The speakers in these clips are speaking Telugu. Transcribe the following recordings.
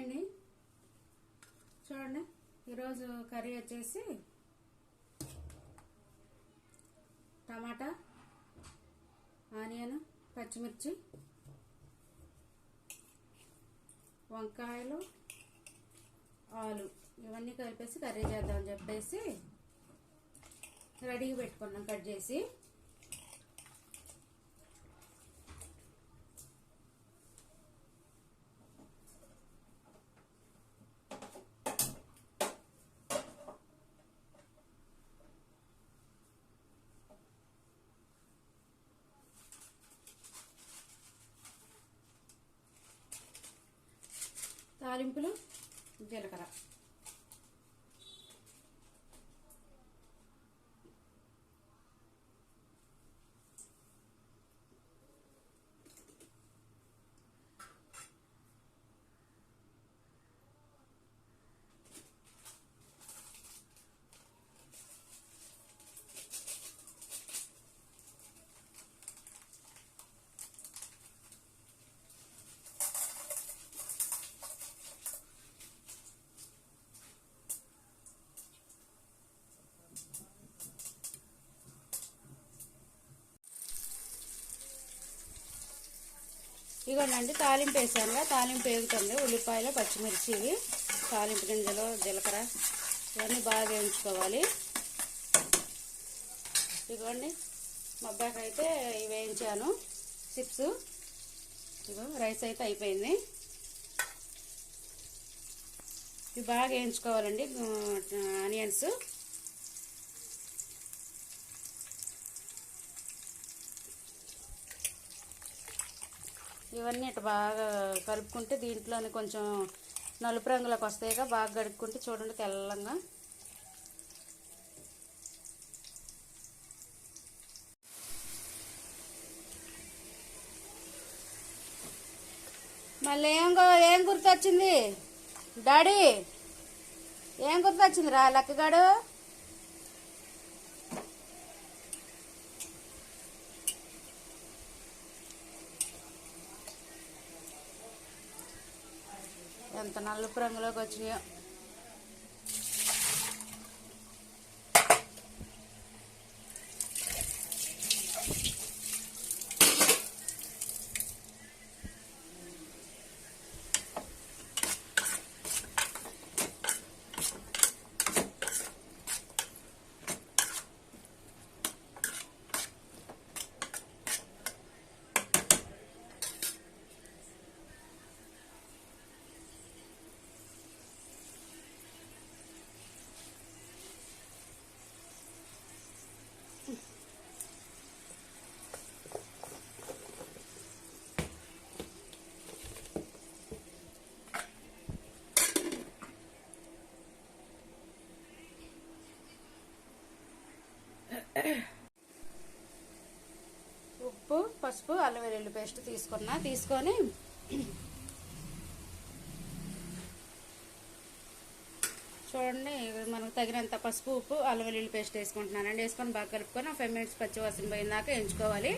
అండి చూడండి ఈరోజు కర్రీ వచ్చేసి టమాటా ఆనియన్ పచ్చిమిర్చి వంకాయలు ఆలు ఇవన్నీ కలిపేసి కర్రీ చేద్దామని చెప్పేసి రెడీగా పెట్టుకున్నాం కట్ చేసి. తాలింపులు జీలకర్ర. ఇగోండి తాలింపు వేసాను. తాలింపు వేగుతుంది. ఉల్లిపాయలు పచ్చిమిర్చి ఇవి తాలింపు గింజలు జీలకర్ర ఇవన్నీ బాగా వేయించుకోవాలి. ఇదిగోండి మబ్బాకైతే ఇవి వేయించాను. చిప్స్. ఇదిగో రైస్ అయితే అయిపోయింది. ఇవి బాగా వేయించుకోవాలండి ఆనియన్స్. ఇవన్నీ ఇట్లా బాగా కలుపుకుంటే దీంట్లోనే కొంచెం నలుపు రంగులోకి వస్తాయిగా బాగా గడుపుకుంటే చూడండి తెల్లంగా. మళ్ళీ ఏం ఏం గుర్తొచ్చింది? డాడీ ఏం గుర్తొచ్చింది రా లక్కగాడు? ఎంత నలుపు రంగులోకి వచ్చినాయో ఉప్పు పసుపు అల్లం వెల్లుల్లి పేస్ట్ తీసుకున్నా. తీసుకొని చూడండి మనకు తగినంత పసుపు ఉప్పు అల్లం వెల్లుల్లి పేస్ట్ వేసుకుంటున్నానండి. వేసుకొని బాగా కలుపుకొని ఫైవ్ మినిట్స్ పచ్చి వాసన ఎంచుకోవాలి.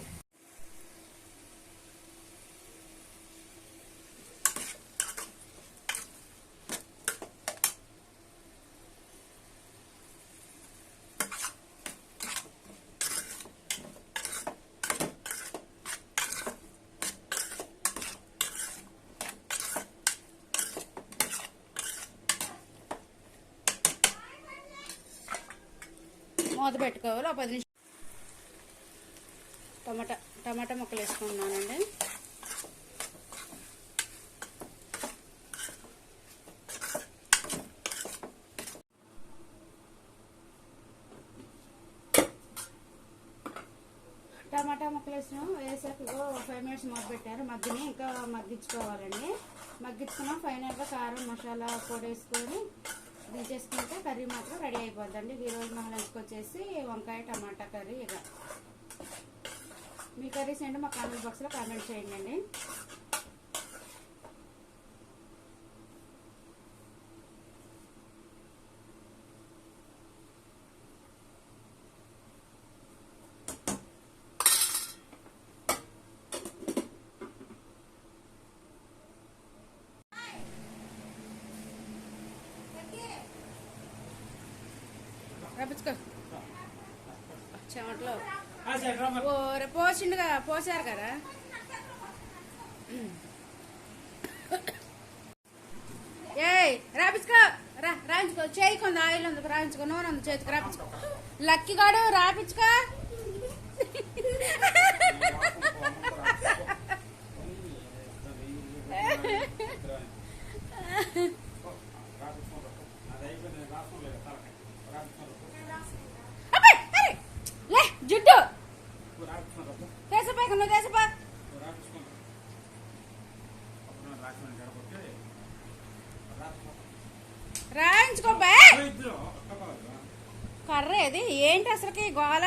మూత పెట్టుకోవాలి. ఒక పది నిమిషం టమాటా టమాటా ముక్కలు వేసుకుంటున్నానండి. టమాటా ముక్కలు వేసినాం వేసాక ఫైవ్ మినిట్స్ మూత పెట్టారు. మగ్గిని ఇంకా మగ్గించుకోవాలండి. మగ్గించుకున్నాం ఫైనల్గా కారం మసాలా పొడి వేసుకొని దించేసుకుంటే కర్రీ మాత్రం రెడీ అయిపోద్దండి. ఈరోజు మా లంచ్కి వచ్చేసి వంకాయ టమాటా కర్రీ ఇక. మీ కర్రీస్ ఏంటో మా కామెంట్ బాక్స్లో కామెంట్ చేయండి రాపించుకో చెమట్లో. పోసిండుగా పోసారు కదా. ఏయ్ రాపించుకో. రా రాయించుకో. చేయి కొంత ఆయిల్ ఉంది రాయించుకో. నూనె ఉంది చేతికి రాపించుకో. లక్కీ గాడు రాపించుకో. ఇది ఏంటి అసలుకి గోల?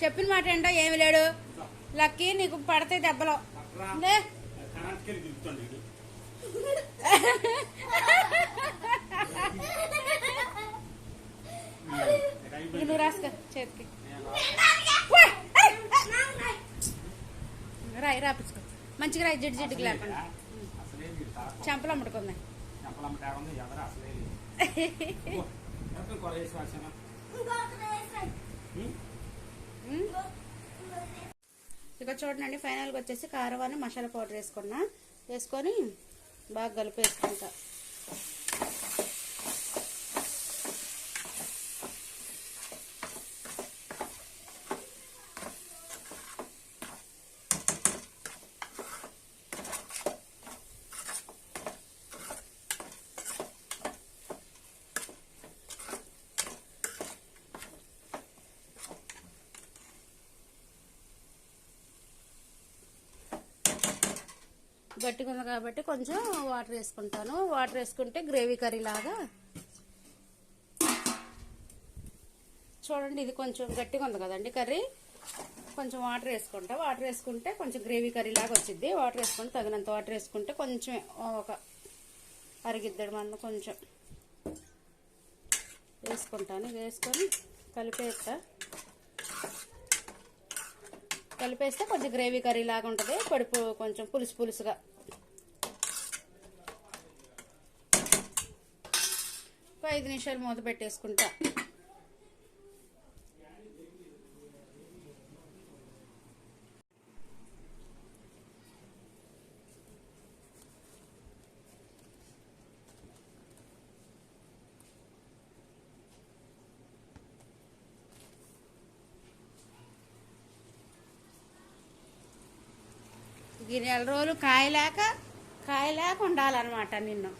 చెప్పిన మాట ఏంటో ఏమి లేడు. లక్కీ నీకు పడతాయి దెబ్బలు. నువ్వు రాసుకో చేతికి. రాయి రాపించుకో. మంచిగా రాయి జిడ్డు జిడ్డుకి లేకుండా. చెంపలు అమ్ముడుకుంది. ఇక చూడండి ఫైనల్గా వచ్చేసి కారవాన్ని మసాలా పౌడర్ వేసుకున్నా. వేసుకొని బాగా కలిపేసుకుంటా. గట్టిగా ఉంది కాబట్టి కొంచెం వాటర్ వేసుకుంటాను. వాటర్ వేసుకుంటే గ్రేవీ కర్రీ లాగా. చూడండి ఇది కొంచెం గట్టిగా ఉంది కదండి కర్రీ. కొంచెం వాటర్ వేసుకుంటా. వాటర్ వేసుకుంటే కొంచెం గ్రేవీ కర్రీ లాగా వచ్చింది వాటర్ వేసుకుంటే తగినంత వాటర్ వేసుకుంటే కొంచెం ఒక అరిగిద్దడు మన కొంచెం వేసుకుంటాను. వేసుకొని కలిపేస్తా. కలిపేస్తే కొంచెం గ్రేవీ కర్రీ లాగా ఉంటుంది. పడుపు కొంచెం పులుసు పులుసుగా ఐదు నిమిషాలు మూత పెట్టేసుకుంటా. ఈ నెల రోజులు కాయలేక కాయలేక ఉండాలన్నమాట నిన్ను.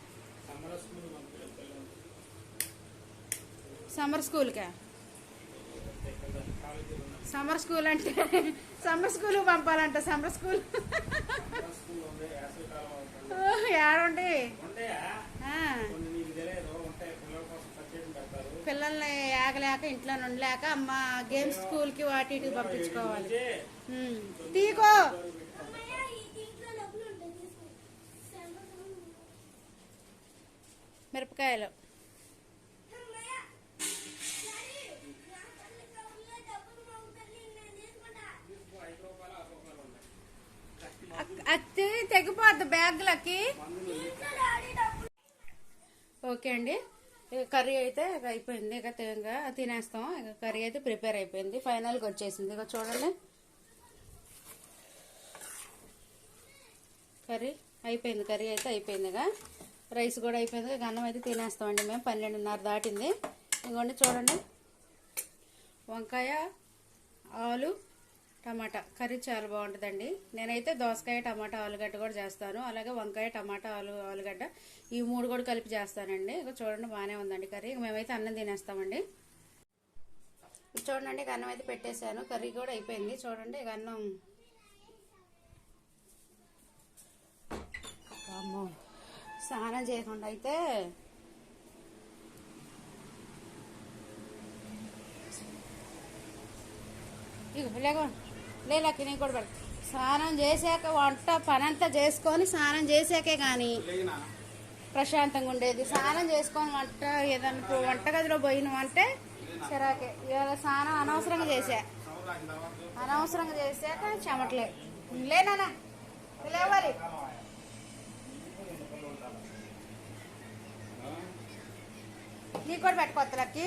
సమ్మర్ స్కూల్కా. సమ్మర్ స్కూల్ అంటే సమ్మర్ స్కూల్ పంపాలంట సమ్మర్ స్కూల్. ఏడండి. పిల్లల్ని ఆగలేక ఇంట్లో ఉండలేక అమ్మ గేమ్స్ స్కూల్కి వాటి పంపించుకోవాలి. తీకో. మిరపకాయలు. అక్- తెగిపోద్ది బ్యాగ్లకి. ఓకే అండి. కర్రీ అయితే ఇక అయిపోయింది. ఇక ఇంకా తినేస్తాం. ఇక కర్రీ అయితే ప్రిపేర్ అయిపోయింది. ఫైనల్గా వచ్చేసింది. ఇక చూడండి. కర్రీ అయిపోయింది. కర్రీ అయితే అయిపోయింది. ఇక రైస్ కూడా అయిపోయింది. ఇక అన్నం అయితే తినేస్తామండి మేము. పన్నెండున్నర దాటింది. ఇంకోండి చూడండి. వంకాయ ఆలు టమాటా. కర్రీ చాలా బాగుంటుందండి. నేనైతే దోసకాయ టమాటా ఆలుగడ్డ కూడా చేస్తాను. అలాగే వంకాయ టమాటా ఆలు ఆలుగడ్డ ఈ మూడు కూడా కలిపి చేస్తానండి. ఇక చూడండి బాగానే ఉందండి కర్రీ. ఇక మేమైతే అన్నం తినేస్తామండి. చూడండి ఇక అన్నం అయితే పెట్టేశాను. కర్రీ కూడా అయిపోయింది. చూడండి ఇక అన్నం. అమ్మో స్నానం చేయకుండా అయితే ఇక లేక లేలకి నేను కూడా పెడతా. స్నానం చేశాక వంట పనంతా చేసుకొని స్నానం చేశాకే కానీ? ప్రశాంతంగా ఉండేది. స్నానం చేసుకొని వంట ఏదన్నా వంటగదిలో పోయినామంటే చిరాకే ఇవాళ స్నానం అనవసరంగా చేసా అనవసరంగా చేసాక చెమట్లే. లేనా లేవాలి. నీకు కూడా పెట్టుకోవద్దు లక్కి.